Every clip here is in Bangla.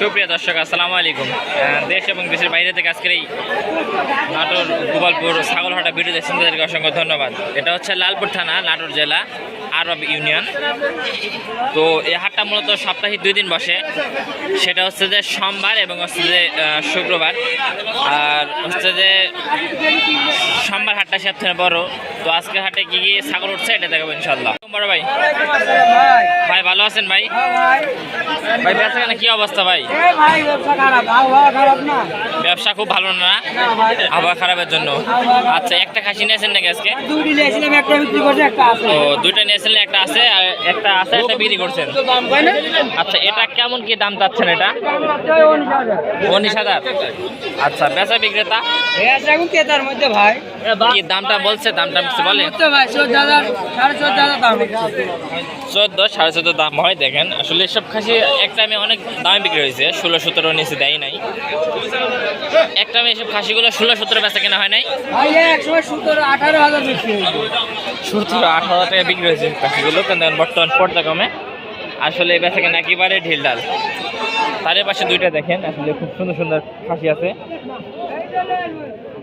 সুপ্রিয় দর্শক, আসসালামু আলাইকুম। দেশ এবং দেশের বাইরে থেকে আজকের এই নাটোর গোপালপুর ছাগলহাটা ভিডিও দেখছেন তাদেরকে অসংখ্য ধন্যবাদ। এটা হচ্ছে লালপুর থানা, নাটোর জেলা। আরব ইউনিয়ন। তো এই হাটটা মূলত সপ্তাহে দুই দিন বসে। সেটা হচ্ছে যে সোমবার এবং হচ্ছে যে শুক্রবার। আর হচ্ছে যে সোমবার হাটটা সবথেকে বড়। তো আজকে হাটে কি কি ছাগল উঠছে এটা দেখাবো ইনশাল্লাহ বড় ভাই। ভাই ভালো আছেন ভাই? ভাই বেচা কেনা? কি অবস্থা ভাই? ব্যবসা ব্যবসা খুব ভালো না? আবহাওয়া খারাপের জন্য। আচ্ছা একটা খাসি নিয়েছেন নাকি আজকে? ও নিয়েছিলেন একটা আছে আর একটা আছে একটা বিক্রি করছেন। আচ্ছা এটা কেমন কি দাম চাচ্ছেন এটা? উনিশ হাজার। আচ্ছা বেচা বিক্রেতা? এখন তেতার মধ্যে ভাই কি দামটা বলছে? দামটা কিছু বলে চোদ্দ সাড়ে চোদ্দ দাম হয় দেখেন। আসলে এসব খাসি এক টাইমে অনেক দামে বিক্রি হয়েছে। ষোলো সতেরো নিচে দেয় নাই। এক টাইমে এসব খাসিগুলো ষোলো সতেরো বেচা কেনা হয় নাই। সতেরো আঠারো হাজার বিক্রি সতেরো আঠারো টাকা বিক্রি হয়েছে খাসিগুলো কিন্তু এখন বর্তমান পর্দা কমে। আসলে এই বেচা কেনা একেবারে ঢিল ডাল তার পাশে দুইটা দেখেন আসলে খুব সুন্দর সুন্দর খাসি আছে।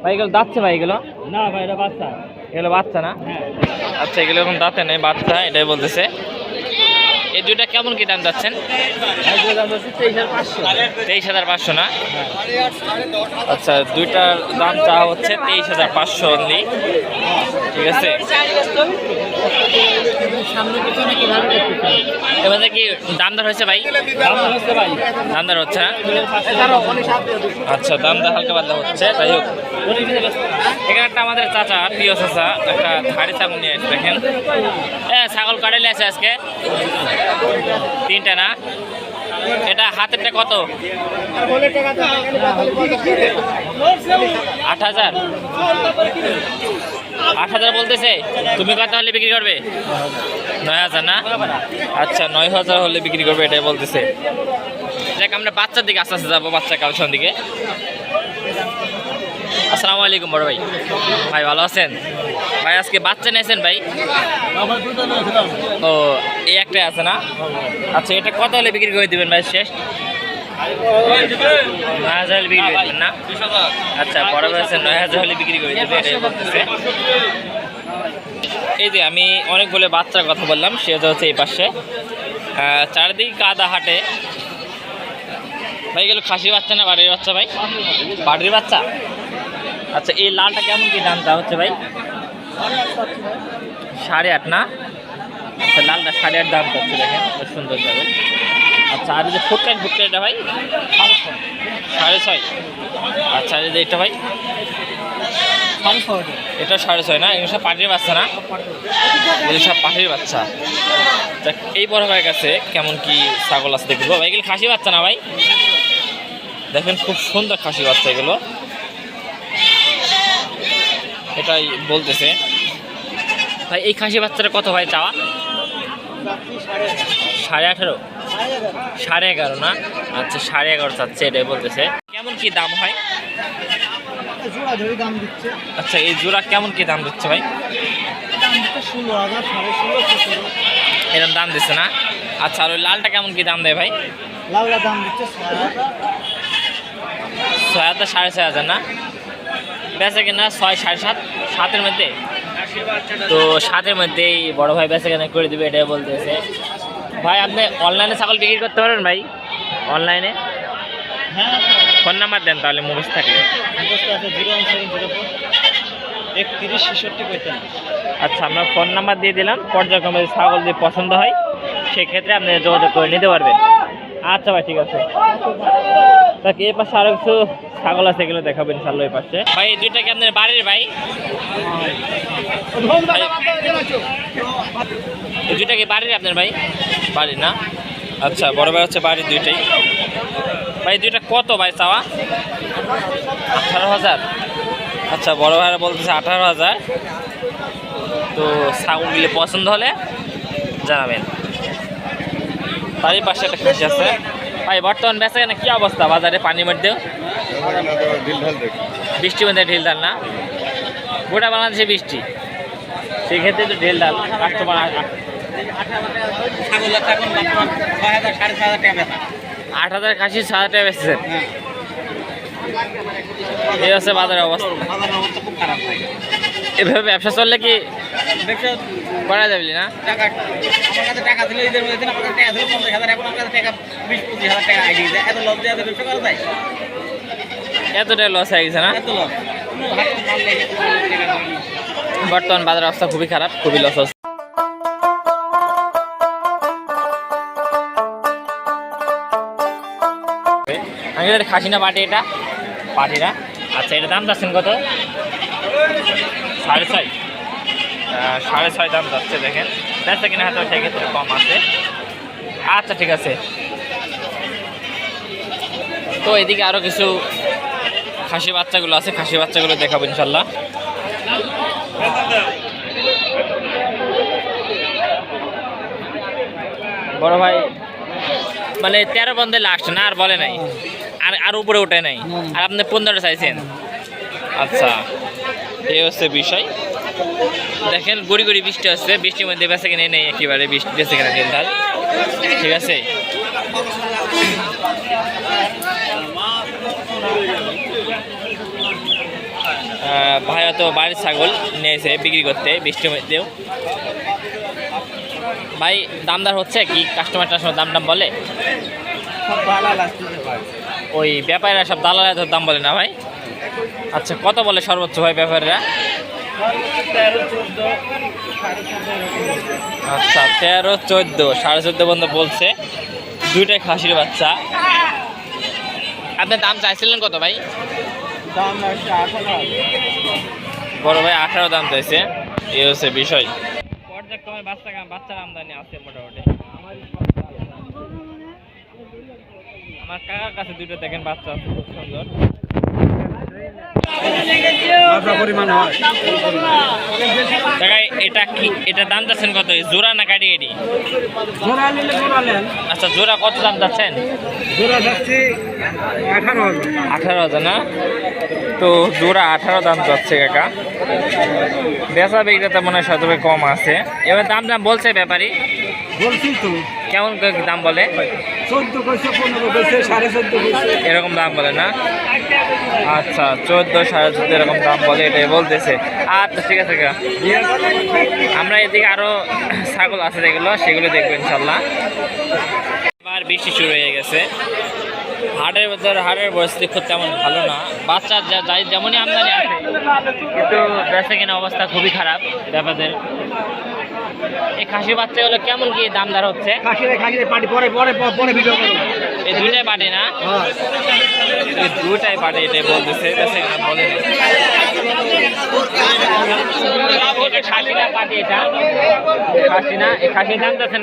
ভাই এগুলো দাঁতছে ভাই এগুলো? না ভাই এটা বাচ্চা। এগুলো বাচ্চা না? আচ্ছা এগুলো এখন দাঁতে নেই বাচ্চা এটাই বলতেছে। এই দুইটা কেমন কি দাম যাচ্ছেন? তেইশ হাজার পাঁচশো। না? আচ্ছা দুইটার দাম চা হচ্ছে তেইশ হাজার পাঁচশো অনলি ঠিক আছে? এবারে কি দামদার হয়েছে ভাই? ভাই। দামদার হচ্ছে না আচ্ছা দামদার হালকা পাতলা হচ্ছে। যাই হোক এখানে একটা আমাদের চাচা, প্রিয় চাচা, একটা ধাড়ি ছাগল নিয়ে দেখেন। হ্যাঁ ছাগল কাটাইলে আছে আজকে। তিনটা না? এটা হাতেরটা কত? আট হাজার। আট হাজার বলতেছে? তুমি কত হলে বিক্রি করবে? নয় হাজার না? আচ্ছা নয় হাজার হলে বিক্রি করবে, এটাই বলতেছে। দেখ আমরা বাচ্চার দিকে আস্তে আস্তে যাব, বাচ্চা কালেকশন দিকে। আসসালামু আলাইকুম বড় ভাই। ভাই ভালো আছেন? ভাই, আজকে বাচ্চা নিয়েছেন ভাই? ও, এই একটাই আছে না? আচ্ছা এটা কত হলে বিক্রি করে দিবেন ভাই শেষ? নয় হাজার হলে বিক্রি করে দিবেন না? আচ্ছা বড় ভাই নয় হাজার হলে বিক্রি করে দেবে এই যে আমি অনেকগুলো বাচ্চার কথা বললাম সেটা হচ্ছে এই পাশে। চারিদিকে কাদা হাটে। ভাই গেল খাসি বাচ্চা না বাড়ির বাচ্চা ভাই? বাড়ির বাচ্চা? আচ্ছা এই লালটা কেমন কি দামটা হচ্ছে ভাই? সাড়ে আট না? আচ্ছা লালটা সাড়ে আট দাম করছে, দেখেন সুন্দর যাবে আচ্ছা আর যে ফুটকাট ফুটকাটটা ভাই? সাড়ে ছয়। আচ্ছা আর যে এটা ভাই? এটা সাড়ে ছয় না? এগুলো সব পাটির বাচ্চা না? এগুলো সব পাটির বাচ্চা। এই বড় ভাইয়ের কাছে কেমন কি ছাগল আছে দেখব ভাই, এগুলো খাসি বাচ্চা না ভাই? দেখেন, খুব সুন্দর খাসি বাচ্চা এগুলো। এটাই বলতেছে। ভাই, এই খাসি বাচ্চাটা কত ভাই চাওয়া? সাড়ে আঠারো। সাড়ে এগারো না? আচ্ছা সাড়ে এগারো চাচ্ছে, এটাই বলতেছে। কেমন কি দাম হয়? আচ্ছা এই জোড়া কেমন কি দাম দিচ্ছে ভাই? এরকম দাম দিচ্ছে না? আচ্ছা আর ওই লালটা কেমন কি দাম দেয় ভাই? লাউলা দাম দিচ্ছে ছয় হাজার সাড়ে ছয় হাজার না? বেচে কিনা ছয়, সাড়ে সাত? সাতের মধ্যে? তো সাতের মধ্যেই বড় ভাই বেচে কেনা করে দিবে, এটাই বলতেছে। ভাই, আপনি অনলাইনে ছাগল বিক্রি করতে পারেন ভাই? অনলাইনে ফোন নাম্বার দেন তাহলে ছেষট্টি পঁয়তাল্লিশ আচ্ছা আমরা ফোন নাম্বার দিয়ে দিলাম। পর্যায়ক্রমে ছাগল যদি পছন্দ হয়, সেক্ষেত্রে আপনি যোগাযোগ করে নিতে পারবেন। আচ্ছা ভাই, ঠিক আছে। তাকে এই পাশে আরও কিছু ছাগল আছে এগুলো দেখাবেন ইনশাল্লাহ পাশে। ভাই দুইটা কি আপনার বাড়ির ভাই? দুইটা কি বাড়ির আপনার ভাই? বাড়ি না। আচ্ছা বড় ভাই হচ্ছে বাড়ির দুইটাই। ভাই দুইটা কত ভাই চাওয়া? আঠারো হাজার। আচ্ছা বড় ভাইরা বলতেছে আঠারো হাজার। তো ছাগলগুলি পছন্দ হলে জানাবেন। তারই পাশে একটা খাসি আছে। ভাই বর্তমান বেচা কেনা কি অবস্থা বাজারে পানির মধ্যেও? বৃষ্টি মধ্যে ঢিল ডাল না? গোটা বাংলাদেশে বৃষ্টি। সেক্ষেত্রে তো ঢিল ডাল কাস্টমার আট হাজার খাসি ছ হাজার টাকা বেচছেন। এই হচ্ছে বাজারের অবস্থা। এভাবে ব্যবসা চললে কি ব্যবসা করা যাবে না? টাকা আমার কাছে টাকা ছিল ঈদের মধ্যে আমার কাছে টাকা ছিল পঞ্চাশ হাজার এখন আমার কাছে টাকা বিশ পঁচিশ হাজার টাকা আগে এত লস ব্যবসা করা যায়? এতটা লস হয়ে গেছে না? বর্তমান বাজারের অবস্থা খুবই খারাপ খুবই লস হচ্ছে। আমি এটা খাসি না পাটি এটা? পাটি না। আচ্ছা এটা দাম যাচ্ছেন কত? সাড়ে ছয়। সাড়ে ছয় দাম যাচ্ছে দেখেন। দেখছে কিনা হয়তো সেক্ষেত্রে কম আছে। আচ্ছা ঠিক আছে। তো এদিকে আরও কিছু খাসি বাচ্চাগুলো আছে, খাসি বাচ্চাগুলো দেখাবো ইনশাল্লাহ। বড় ভাই মানে তেরো বন্ধে লাস্ট না আর বলে নাই। আর আর উপরে ওঠে নাই। আর আপনি পনেরো চাইছেন। আচ্ছা এই হচ্ছে বিষয়। দেখেন, গুড়ি গুড়ি বৃষ্টি হচ্ছে, বৃষ্টির মধ্যে বেঁচে কিনে নেই একেবারে, বৃষ্টি বেঁচে কিনে ঠিক আছে? আহ, ভাই তো বাড়ির ছাগল নিয়েছে বিক্রি করতে বৃষ্টির মধ্যেও। ভাই দামদার হচ্ছে কি? কাস্টমার টাস্টমার দাম দাম বলে? ওই ব্যাপারীরা সব দালালের তো দাম বলে না ভাই? আচ্ছা কত বলে সর্বোচ্চ ভাই ব্যাপারীরা? আচ্ছা তেরো চোদ্দ সাড়ে চোদ্দ পর্যন্ত বলছে। দুইটাই খাসির বাচ্চা। আপনার দাম চাইছিলেন কত ভাই? বড় ভাই আঠারো দাম চাইছে। এই হচ্ছে বিষয়। পর্যায়ক্রমে বাচ্চা বাচ্চার আমদানি আছে মোটামুটি। আমার কাকার কাছে দুটো দেখেন বাচ্চা আছে খুব সুন্দর। পরিমাণ হয়। এটা কি এটা দাম যাচ্ছেন কত? জোড়া না কাটি জোড়া নেন। আচ্ছা জোড়া কত দাম যাচ্ছেন? জোড়া যাচ্ছে আঠারো হাজার। আঠারো হাজার না? তো জোড়া আঠারো দাম যাচ্ছে কাকা। বেচা বিক্রেতা মনে হয় শতবে কম আছে। এবার দাম দাম বলছে ব্যাপারী? বলছি তো। কেমন দাম বলে? চোদ্দ কইছে পনেরো কইছে সাড়ে চোদ্দ কইছে। এরকম দাম বলে না? আচ্ছা চোদ্দ সাড়ে চোদ্দ এরকম দাম বলে এটাই বলতেছে। আচ্ছা ঠিক আছে আমরা এদিকে আরও ছাগল আছে যেগুলো, সেগুলো দেখব ইনশাল্লাহ এবার বৃষ্টি শুরু হয়ে গেছে। হাটের ভেতর, হাটের পরিস্থিতি খুব তেমন ভালো না। বাচ্চার যা যাই যেমনই আমদানি আছে, কিন্তু বেচা কেনা অবস্থা খুবই খারাপ ব্যাপারদের। এই খাসি বাচ্চাগুলো কেমন কি দাম দর হচ্ছে? পরে পরে পরে ভিডিও এই দুইটাই পাটি না? হ্যাঁ। এই দুইটাই পাটি এটাই বলতেছে বেচা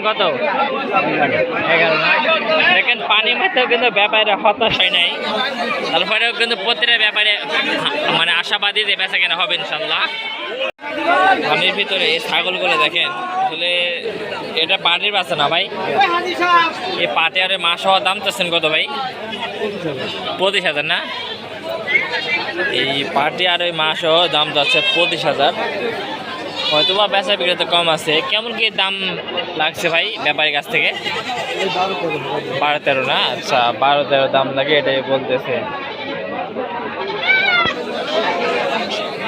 কত? দেখেন পানির মধ্যেও কিন্তু ব্যাপারে হতাশ হয় নাই। তারপরেও কিন্তু প্রতিটা ব্যাপারে মানে আশাবাদী যে বেচা কেনা হবে ইনশাল্লাহ। পানির ভিতরে এই ছাগলগুলো দেখেন, আসলে এটা পাটির বাচ্চা না ভাই। এই পাটে আর মাস হওয়ার দাম চাচ্ছেন কত ভাই? পঁচিশ হাজার না? এই পাটি আর ওই সহ দাম যাচ্ছে পঁচিশ হাজার। হয়তো বা বেচা বিক্রিতে কম আছে। কেমন কি দাম লাগছে ভাই ব্যাপারীর কাছ থেকে? বারো তেরো না? আচ্ছা বারো তেরো দাম লাগে এটাই বলতেছে।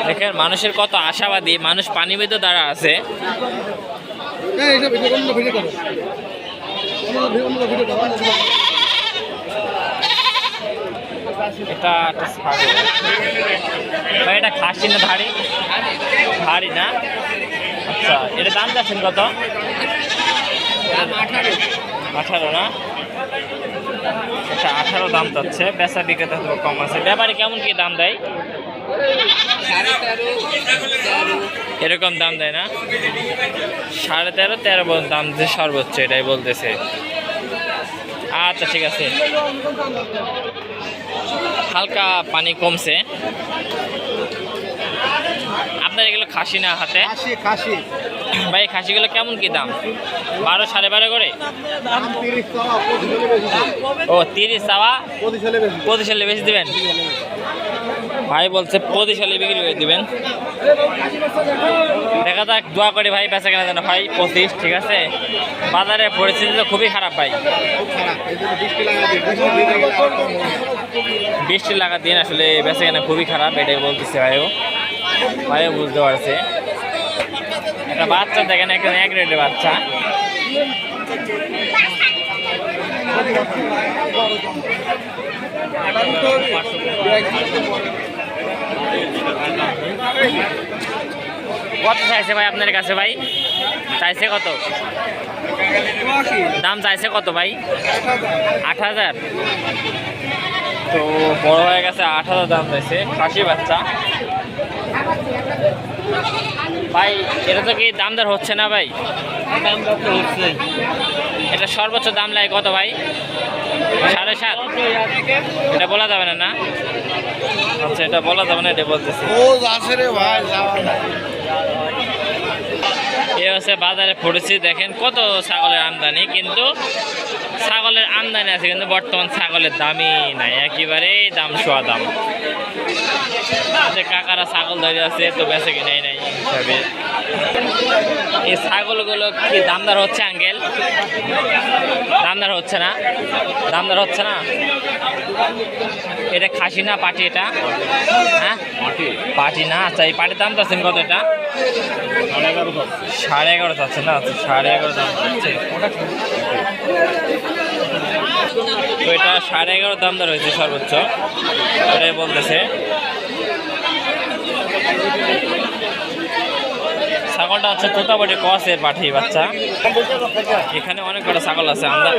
দেখেন, মানুষের কত আশাবাদী, মানুষ পানি বেঁধে দাঁড়া আছে এটা একটা ছাগল ভাই এটা খাসি না ধাড়ি? ধাড়ি না? আচ্ছা এটা দাম যাচ্ছেন কত? আঠারো। না? আচ্ছা আঠারো দাম যাচ্ছে। বেচা বিক্রেতা তো কম আছে। ব্যাপারে কেমন কি দাম দেয়? এরকম দাম দেয় না? সাড়ে তেরো তেরো দাম যে সর্বোচ্চ এটাই বলতেছে। আচ্ছা ঠিক আছে। হালকা পানি কমছে। আপনার এগুলো খাসি না হাতে? খাসি ভাই এই খাসিগুলো কেমন কি দাম? বারো সাড়ে বারো করে? হলে ও তিরিশ চাওয়া? পঁচিশ হলে বেশি দিবেন। ভাই বলছে পঁচিশ সালে বিক্রি করে দিবেন। দেখা দেখা যাক দোয়া করি ভাই বেচা কেনা যেন ভাই পঁচিশ ঠিক আছে? বাজারের পরিস্থিতি তো খুবই খারাপ ভাই খুব খারাপ এই জন্য বৃষ্টি লাগা দিয়ে বৃষ্টি দিয়ে গেলে আর কম হবে না। বৃষ্টি লাগা দিন আসলে বেচা কেনা খুবই খারাপ, এটাই বলতেছে ভাইও। ভাইও বুঝতে পারছে। একটা বাচ্চা, দেখেন একদম এক রেটের বাচ্চা। কত চাইছে ভাই আপনার কাছে ভাই? চাইছে কত? দাম চাইছে কত ভাই? আট হাজার। তো বড় হয়ে গেছে আট হাজার দাম চাইছে খাসি বাচ্চা। ভাই এটা তো কি দাম দর হচ্ছে না ভাই? হচ্ছে এটা সর্বোচ্চ দাম লাগে কত ভাই? সাড়ে সাত। এটা বলা যাবে না না? আচ্ছা এটা বলা যাবে না এটা বলতেছি। ও আছে রে ভাই যাওয়া এ হচ্ছে বাজারে পড়েছি, দেখেন কত ছাগলের আমদানি, কিন্তু ছাগলের আমদানি আছে, কিন্তু বর্তমান ছাগলের দামই নাই, একেবারেই দাম শোয়া দাম। কাকারা ছাগল ধরে আছে তো বেঁচে কিনাই নাই, হিসাবে। এই ছাগলগুলো কি দামদার হচ্ছে আঙ্কেল? দামদার হচ্ছে না? দামদার হচ্ছে না? এটা খাসি না পাটি এটা? হ্যাঁ? পাটি। না আচ্ছা এই পাটির দাম চাচ্ছেন কত এটা? সাড়ে এগারো চাচ্ছে। না? আচ্ছা সাড়ে এগারো দাম চাচ্ছে তো এটা সাড়ে এগারো দামদার হয়েছে সর্বোচ্চ। এটাই বলতেছে। ছাগলটা হচ্ছে তোতাবাড়ি কসের পাঠি বাচ্চা। এখানে অনেক বড় ছাগল আছে আন্দার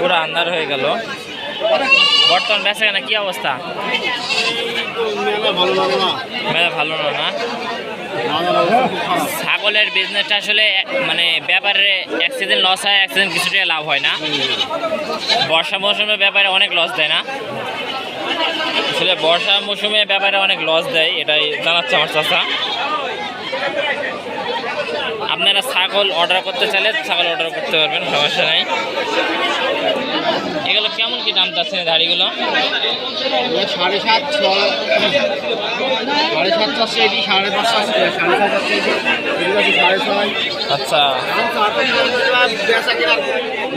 পুরো আন্দার হয়ে গেল। বর্তমান বেচা কেনা কি অবস্থা? মেলা ভালো না না? ছাগলের বিজনেসটা আসলে মানে ব্যাপারে সিজন লস হয়, এক সিজন কিছুটা লাভ হয় না। বর্ষা মৌসুমের ব্যাপারে অনেক লস দেয় না। আসলে বর্ষা মৌসুমের ব্যাপারে অনেক লস দেয়, এটাই জানাচ্ছে আমার চাষা আপনারা ছাগল অর্ডার করতে চাইলে ছাগল অর্ডার করতে পারবেন সমস্যা নাই। এগুলো কেমন কি দাম চাচ্ছেন ধাড়িগুলো সাড়ে সাত ছ সাড়ে সাত চারশো এটি সাড়ে পাঁচ সাড়ে সাত সাড়ে ছয়। আচ্ছা। বেচা কেনা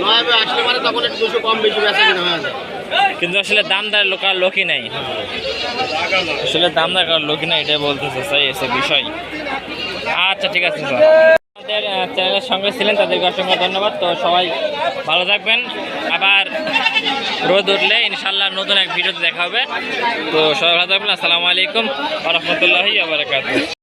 নয় আসলে মানে তখন একটু দুশো কম বেশি বেচা কেনা হয়ে যায় কিন্তু আসলে দামদার লোক আর লোকই নাই। আসলে দামদার কার লোকই নাই, এটাই বলতেছে চাই এসে বিষয়। আচ্ছা ঠিক আছে আমাদের চ্যানেলের সঙ্গে ছিলেন তাদেরকে অসংখ্য ধন্যবাদ। তো সবাই ভালো থাকবেন। আবার রোদ উঠলে ইনশাল্লাহ নতুন এক ভিডিওতে দেখা হবে। তো সবাই ভালো থাকবেন। আসসালামু আলাইকুম। রহমতুল্লাহি আবার